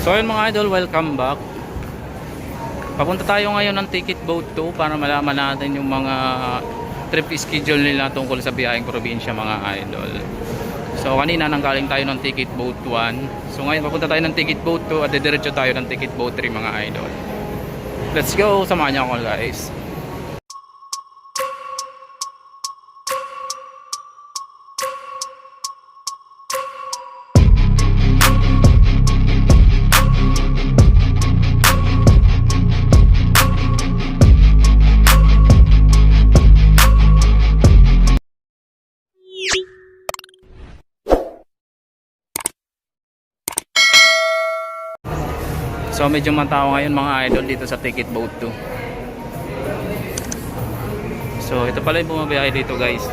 So ayun mga idol, welcome back. Papunta tayo ngayon ng Ticket Boat 2 para malaman natin yung mga trip schedule nila tungkol sa biyaheng probinsya mga idol. So kanina nanggaling tayo ng Ticket Boat 1. So ngayon papunta tayo ng Ticket Boat 2 at didiretso tayo ng Ticket Boat 3 mga idol. Let's go, samahan niyo ako guys. So medyo matao ngayon mga idol dito sa Ticket Boat 2. So ito pala yung bumabiyahe dito guys.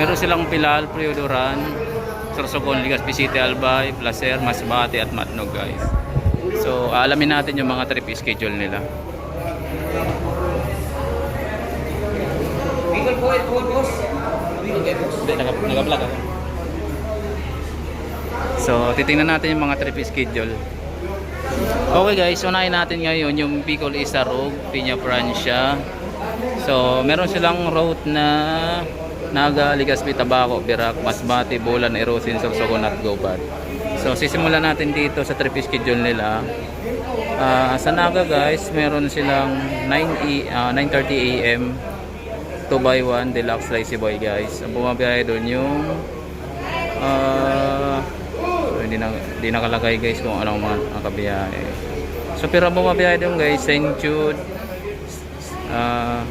Meron silang Pilal, Priodoran, Sorsogon, Legazpi City, Albay, Placer, Masbate at Matnog guys. So alamin natin yung mga trip schedule nila. Bicol po, ito boss. Kayo boss. Hindi, nag- nag-vlog ako. So, titingnan natin yung mga trip schedule. Okay guys, unahin natin ngayon yung Bicol Isarog, Piña Francia. So, meron silang route na Naga, Legazpi, Tabaco, Birac, Masbate, Bulan, Erosin, Sorsogon at Gobat. So, sisimulan natin dito sa trip schedule nila. Ah, sa Naga guys, meron silang 9 e, ah, 9.30 AM 2 by 1 deluxe lazy boy guys. Ang bumabiyahe doon yung so, hindi na hindi nakalagay guys kung anong mga ang kabiyahe. So pero ang bumabiyahe doon guys, St. Jude ah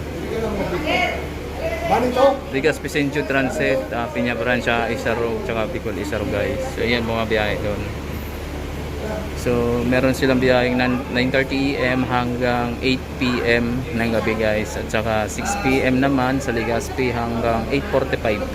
Manito. Legazpi St. Jude Transit, uh, Piña Francia, Isarog, tsaka Bicol Isarog guys. So yan bumabiyahe doon. So meron silang biyaheng nan- 9.30 AM hanggang 8 PM ng gabi guys. At saka 6 PM naman sa Legazpi hanggang 8.45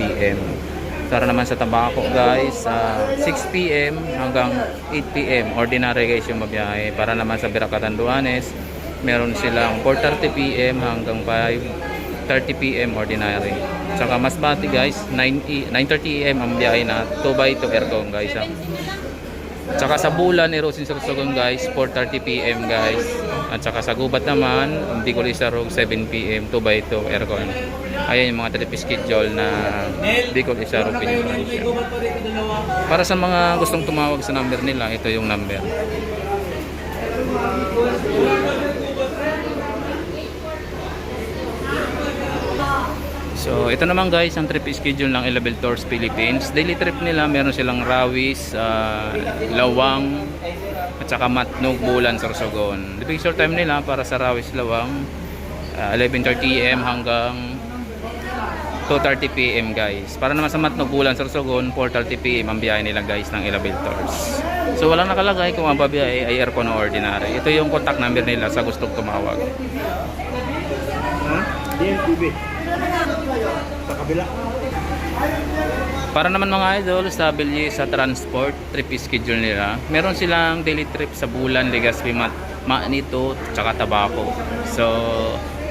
PM. Para naman sa Tabaco guys, sa 6 PM hanggang 8 PM. Ordinary guys yung mabiyahe. Para naman sa Biracatan Duanes, meron silang 4.30 PM hanggang 5.30 PM ordinary. Tsaka Masbate guys, 9 e- 9.30 AM ang biyahe na 2 by 2 aircon guys. ah. Tsaka sa Bulan, Erosin Sorsogon guys, 4.30 PM guys. At saka sa Gubat naman, Bicol Isarog, 7 PM, 2 by 2 aircon. Ayan yung mga trip schedule na Bicol Piña Francia. Para sa mga gustong tumawag sa number nila, ito yung number. So, ito naman guys, ang trip schedule ng Elabel Tours Philippines. Daily trip nila, meron silang Rawis, ah, Lawang, at saka Matnog, Bulan, Sorsogon. The picture time nila para sa Rawis, Lawang, ah, 11.30 am hanggang 2.30 pm guys. Para naman sa Matnog, Bulan, Sorsogon, 4.30 pm ang biyahe nila guys ng Elabel Tours. So, walang nakalagay kung ang babiyahe ay aircon o ordinary. Ito yung contact number nila sa gustong tumawag. Sa kabila. Para naman mga idol, stable sa transport, trip schedule nila. Meron silang daily trip sa Bulan, Legazpi, Mat Manito, tsaka Tabaco. So,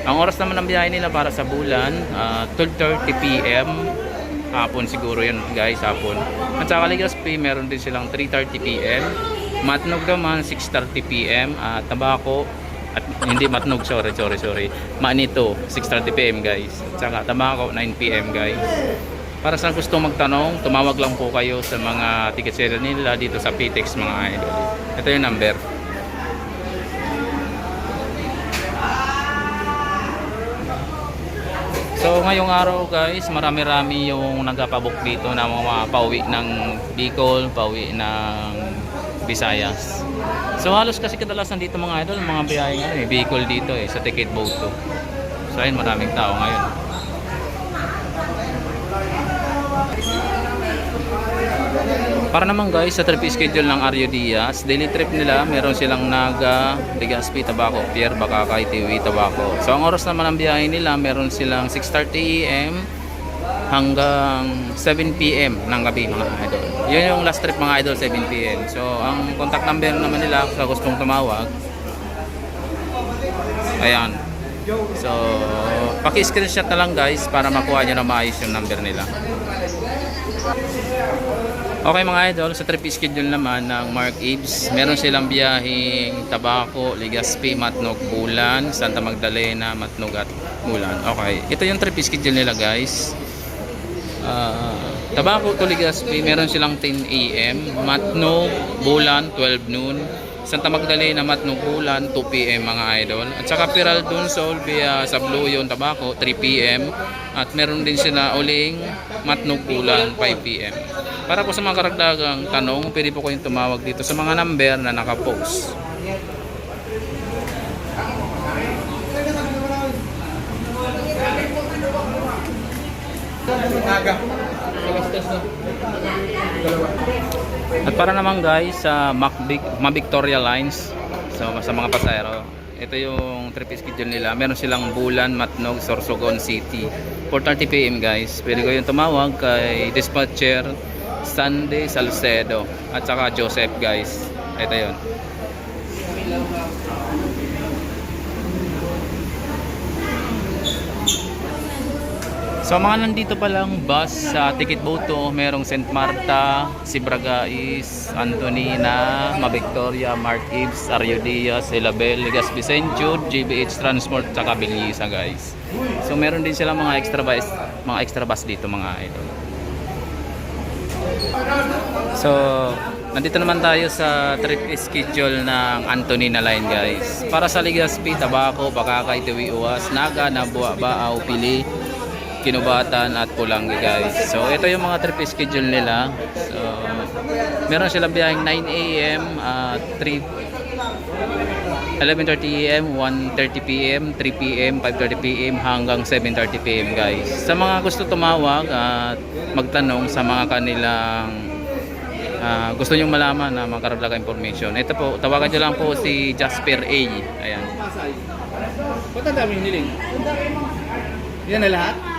ang oras naman ng biyahe nila para sa Bulan, ah, 12.30 p.m. Hapon siguro yun guys, hapon. At saka Legazpi, meron din silang 3.30 p.m. Matnog naman, 6.30 p.m. At Tabaco, at hindi Matnog, sorry, sorry, sorry. Manito, 6.30 p.m. guys. At saka Tabaco, 9 p.m. guys. Para sa gusto magtanong, tumawag lang po kayo sa mga ticket seller nila dito sa PTEX mga idol. Ito yung number. So ngayong araw guys, marami-rami yung nagpapabook dito na mga pauwi ng Bicol, pauwi ng Visayas. So halos kasi kadalasan dito mga idol, mga biyayeng ano, eh, Bicol dito eh, sa ticket boat to. So ayun, maraming tao ngayon. Para naman guys, sa trip schedule ng Aryo Diaz, daily trip nila, meron silang Naga, Legazpi, Tabaco, Pierre, Bacacay, Tiwi, Tabaco. So ang oras naman ng biyahe nila, meron silang 6.30 AM hanggang 7 PM ng gabi mga idol. Yun yung last trip mga idol, 7 PM. So ang contact number naman nila sa gustong tumawag, ayan. So, paki-screenshot na lang guys para makuha nyo na maayos yung number nila. Okay mga idol, sa trip schedule naman ng Mark Ives, meron silang biyaheng Tabaco, Legazpi, Matnog, Bulan, Santa Magdalena, Matnog at Bulan. Okay, ito yung trip schedule nila guys. Ah, Tabaco to Legazpi, meron silang 10 a.m. Matnog, Bulan, 12 noon. Santa Magdalena, Matnog, Bulan, 2 p.m. mga idol. At saka Piral Dunsol via sa Blue Yun, Tabaco, 3 p.m. At meron din sila uling Matnog, Bulan, 5 p.m. Para po sa mga karagdagang tanong, pwede po kayong tumawag dito sa mga number na nakapost. Aga. Dalawa. At para naman guys sa Ma Victoria Lines so sa mga pasahero ito yung trip schedule nila. Meron silang Bulan, Matnog, Sorsogon City. 4.30 pm guys. Pwede ko yung tumawag kay dispatcher Sunday Salcedo at saka Joseph guys. Ito yun So mga nandito pa lang bus sa Ticket Boto, merong St. Marta, Sibragais, Antonina, Mavictoria, Mark Ives, Ario Diaz, Legazpi St. Jude, GBH Transport, tsaka Bilisa guys. So meron din sila mga extra bus, mga extra bus dito mga idol. So nandito naman tayo sa trip schedule ng Antonina Line guys. Para sa Legazpi, Tabaco, Bakakay, Tiwi Uwas, Naga, Nabua, Baaw, Pili, Kinubatan at Pulangi guys. So ito yung mga trip schedule nila. So meron silang biyaheng 9 a.m. at 3 11:30 a.m., 1:30 p.m., 3 p.m., 5:30 p.m. hanggang 7:30 p.m. guys. Sa mga gusto tumawag at magtanong sa mga kanilang ah, gusto nyong malaman na mga karagdagang information. Ito po, tawagan nyo lang po si Jasper A. Ayan. Ba't ang daming niling? Yan na lahat?